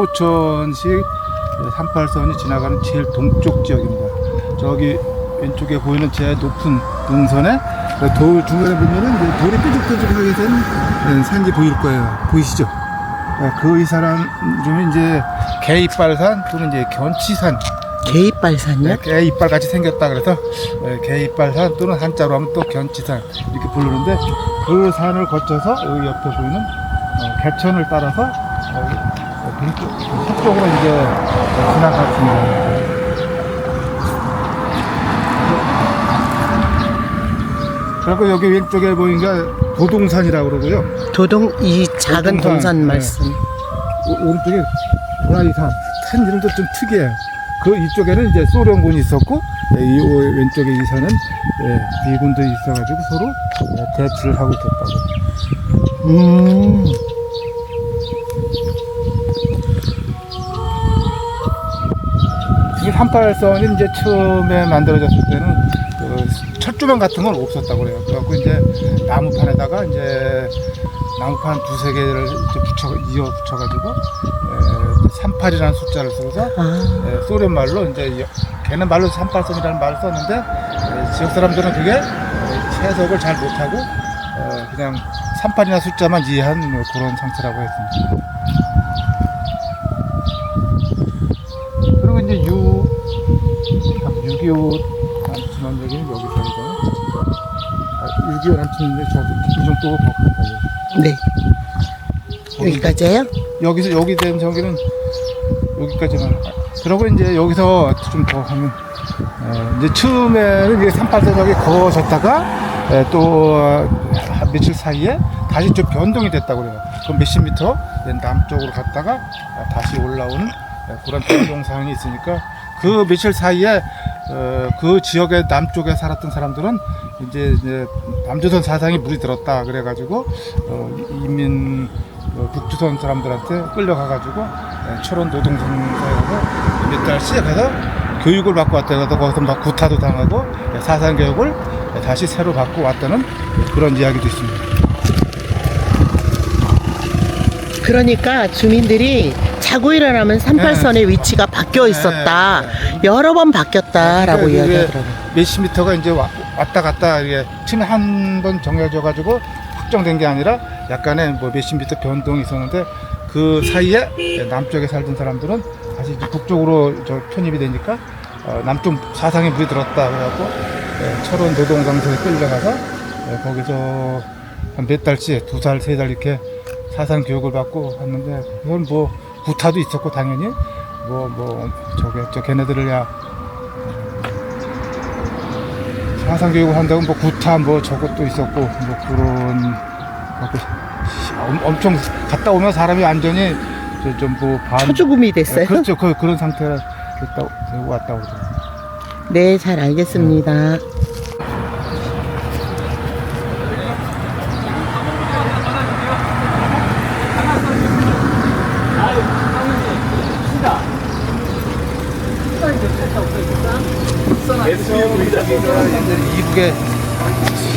포천시 38선이 지나가는 제일 동쪽 지역입니다. 저기 왼쪽에 보이는 제 높은 능선에 그돌 중간에 보면은 돌이 뾰족뾰족하게 된 네, 산지 보일 거예요. 보이시죠? 네, 그이 사람 이름이 이제 개이빨산 또는 이제 견치산 개이빨산요? 네, 개 이빨 같이 생겼다 그래서 네, 개 이빨산 또는 한자로 하면 또 견치산 이렇게 부르는데 그 산을 거쳐서 여기 옆에 보이는 어, 개천을 따라서 서쪽으로 이제 어, 지나갔습니다. 그리고 여기 왼쪽에 보니까 도동산이라고 그러고요. 도동 이 작은 도동산, 동산 네. 말씀. 오- 오른쪽에 도라이산 산 이름도 좀 특이해요. 그 이쪽에는 이제 소련군이 있었고 예, 이 오- 왼쪽에 이 산은 예, 미군도 있어가지고 서로 예, 대치를 하고 있었다고. 음. 38선이 이제 처음에 만들어졌을 때는 그 철조망 같은 건 없었다고 그래요. 그래갖고 이제 나무판에다가 이제 나무판 두세 개를 이제 붙여 이어 붙여가지고 에, 38이라는 숫자를 써서 아. 예, 소련 말로 이제 여- 걔는 말로 38선이라는 말을 썼는데 예, 지역 사람들은 그게 예, 해석을 잘 못하고 어, 그냥 38이나 숫자만 이해한 뭐 그런 상태라고 했습니다. 그리고 이제 유 6.25 남친한 얘기는 여기서이잖아요. 아, 6.25 남친인데 저이 정도가 더 가까워요. 네. 여기까지예요? 여기서 여기 된 저기는 여기까지만. 그러고 이제 여기서 좀 더 하면 어, 이제 처음에는 이제 38선 저기 거졌다가 에, 또 어, 며칠 사이에 다시 좀 변동이 됐다고 그래요. 그 몇십 미터 남쪽으로 갔다가 아, 다시 올라오는 에, 그런 변동 상황이 있으니까 그 며칠 사이에 어, 그 지역의 남쪽에 살았던 사람들은 이제, 이제 남조선 사상이 물이 들었다 그래가지고 어, 이민 어, 북조선 사람들한테 끌려가가지고 예, 철원 노동상사에 가서 몇 달씩 해서 교육을 받고 왔다 그래서 거기서 막 구타도 당하고 예, 사상 교육을 예, 다시 새로 받고 왔다는 그런 이야기도 있습니다. 그러니까 주민들이 자고 일어나면 38선의 위치가 바뀌어 있었다. 여러 번 바뀌었다라고 그러니까 이게 이야기하더라고요. 몇십 미터가 이제 와- 왔다 갔다 이게 처음에 한번 정해져 가지고 확정된 게 아니라 약간의 뭐 몇십 미터 변동이 있었는데 그 사이에 남쪽에 살던 사람들은 다시 이제 북쪽으로 저 편입이 되니까 어, 남쪽 사상에 물이 들었다 그래갖고 예, 철원 노동강소에 끌려가서 예, 거기서 한 몇 달씩 두달세달 이렇게 사상 교육을 받고 왔는데 그건 뭐 구타도 있었고 당연히 뭐뭐 저게 저 걔네들을 야 사상 교육을 한다고 뭐 구타 뭐 저것도 있었고 뭐 그런 갖고 엄- 엄청 갔다 오면 사람이 완전히 좀뭐반 초죽음이 됐어요? 그렇죠 그, 그런 상태가 됐다 왔다고 그러더라고요. 네, 잘 알겠습니다. 옛 이북의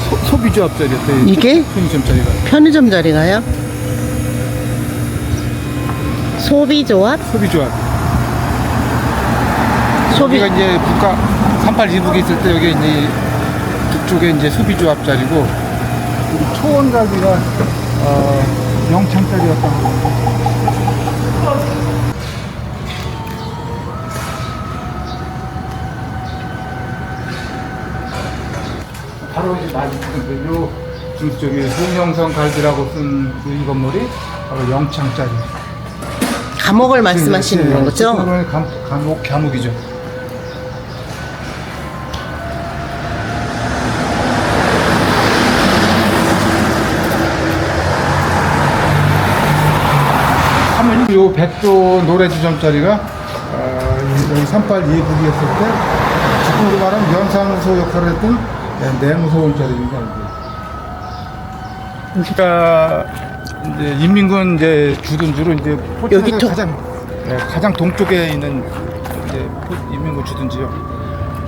소, 소비조합 자리였어요 이게 편의점짜리가 편의점 자리가요? 소비조합? 소비조합 소비 여기가 이제 북가 38 이북에 있을 때 여기 이제 북쪽에 이제 소비조합 자리고 초원가기가 어, 영창짜리였다고 바로 이제 맞은 요 저기 홍영성 갈비라고 쓴 이 건물이 바로 영창짜리 감옥을 말씀하시는 건 거죠? 감, 감옥, 감옥이죠. 하면 요 백도 노래주점짜리가 어, 이- 여기 38 2북이 했을 때 지금으로 말하면 연상무소 역할을 했던 네, 내무소원짜리입니다. 이게. 그러니까 이제 인민군 이제 주둔주로 이제 포천에서 또- 가장 네, 가장 동쪽에 있는 이제 포- 인민군 주둔지요.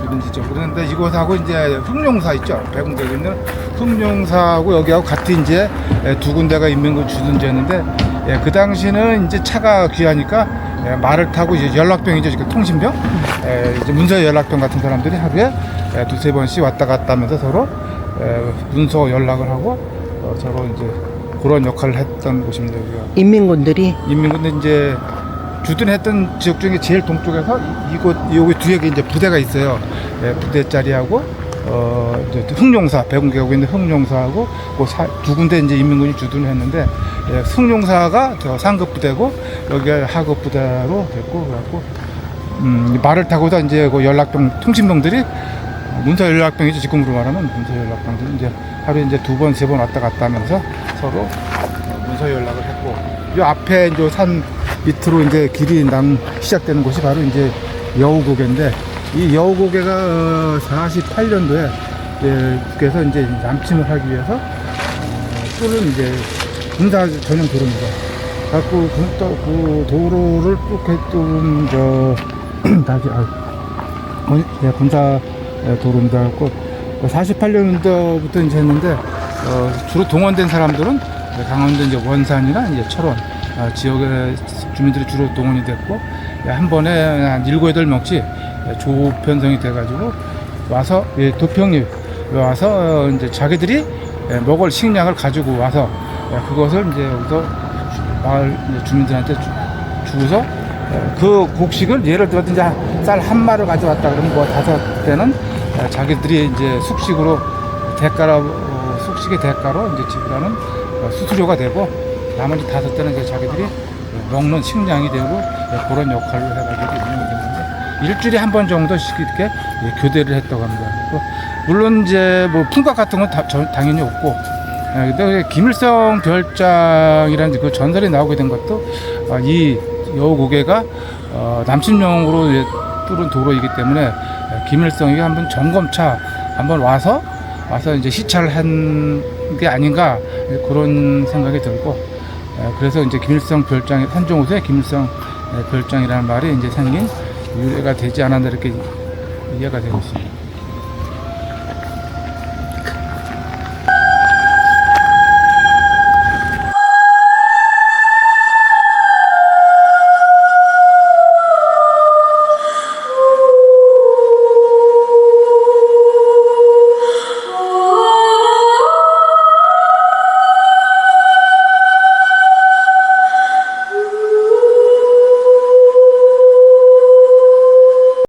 주둔지죠. 그런데 이곳하고 이제 흑룡사 있죠. 배공대에 있는 흑룡사하고 여기하고 같은 이제 예, 두 군데가 인민군 주둔지였는데 예, 그 당시는 이제 차가 귀하니까 예, 말을 타고 이제 연락병이죠. 그 통신병, 문서 연락병 같은 사람들이 하루에 예, 두세 번씩 왔다 갔다 하면서 서로 예, 문서 연락을 하고 어, 서로 이제 그런 역할을 했던 곳입니다. 여기가. 인민군들이 인민군대 이제 주둔했던 지역 중에 제일 동쪽에서 이- 이곳 여기 뒤에 이제 부대가 있어요. 예, 부대 자리하고 어 이제 흥룡사 배군계하고 있는 흥룡사하고 그두 군데 이제 인민군이 주둔했는데 예, 흥룡사가 저 상급 부대고 여기가 하급 부대로 됐고 그래갖고 음, 말을 타고서 이제 그 연락병 통신병들이 문서 연락병이죠 지금으로 말하면 문서 연락병들 이제 하루에 이제 두 번 세 번 왔다 갔다 하면서 서로 어, 문서 연락을 했고 이 앞에 이제 산 밑으로 이제 길이 낭 시작되는 곳이 바로 이제 여우고개인데 이 여우고개가 어, 48년도에 예, 국에서 이제 남침을 하기 위해서 어, 뚫은 이제 군사 전용 도로입니다. 갖고 그, 또, 그 도로를 뚫게 뚫은 저 다시 아, 군- 예, 군사 예, 도로입니다. 갖고 48년도부터 이제 했는데 어, 주로 동원된 사람들은 강원도 이제 원산이나 이제 철원 아, 지역의 주민들이 주로 동원이 됐고 예, 한 번에 한 일곱 명씩 예, 조 편성이 돼가지고 와서 예, 도평이 와서 어, 이제 자기들이 예, 먹을 식량을 가지고 와서 예, 그것을 이제 여기서 마을 주민들한테 주, 주고서 예, 그 곡식을 예를 들어 이제 쌀 한 마를 가져왔다 그러면 뭐 다섯 대는 예, 자기들이 이제 숙식으로 대가로 어, 숙식의 대가로 이제 지불하는 어, 수수료가 되고 나머지 다섯 대는 이제 자기들이 예, 먹는 식량이 되고 예, 그런 역할을 해가지고 운영이 됐는데 일주일에 한 번 정도씩 이렇게 예, 교대를 했다고 합니다. 물론 이제 뭐 풍각 같은 건 다- 저- 당연히 없고 예, 근데 김일성 별장이라는 그 전설이 나오게 된 것도 아, 이 여우 고개가 어, 남침용으로 예, 뚫은 도로이기 때문에 예, 김일성이 한번 점검차 한번 와서 와서 이제 시찰을 한 게 아닌가 예, 그런 생각이 들고 예, 그래서 이제 김일성 별장 산정호수에 김일성 예, 별장이라는 말이 이제 생긴 유래가 되지 않았나 이렇게 이해가 되고 있습니다.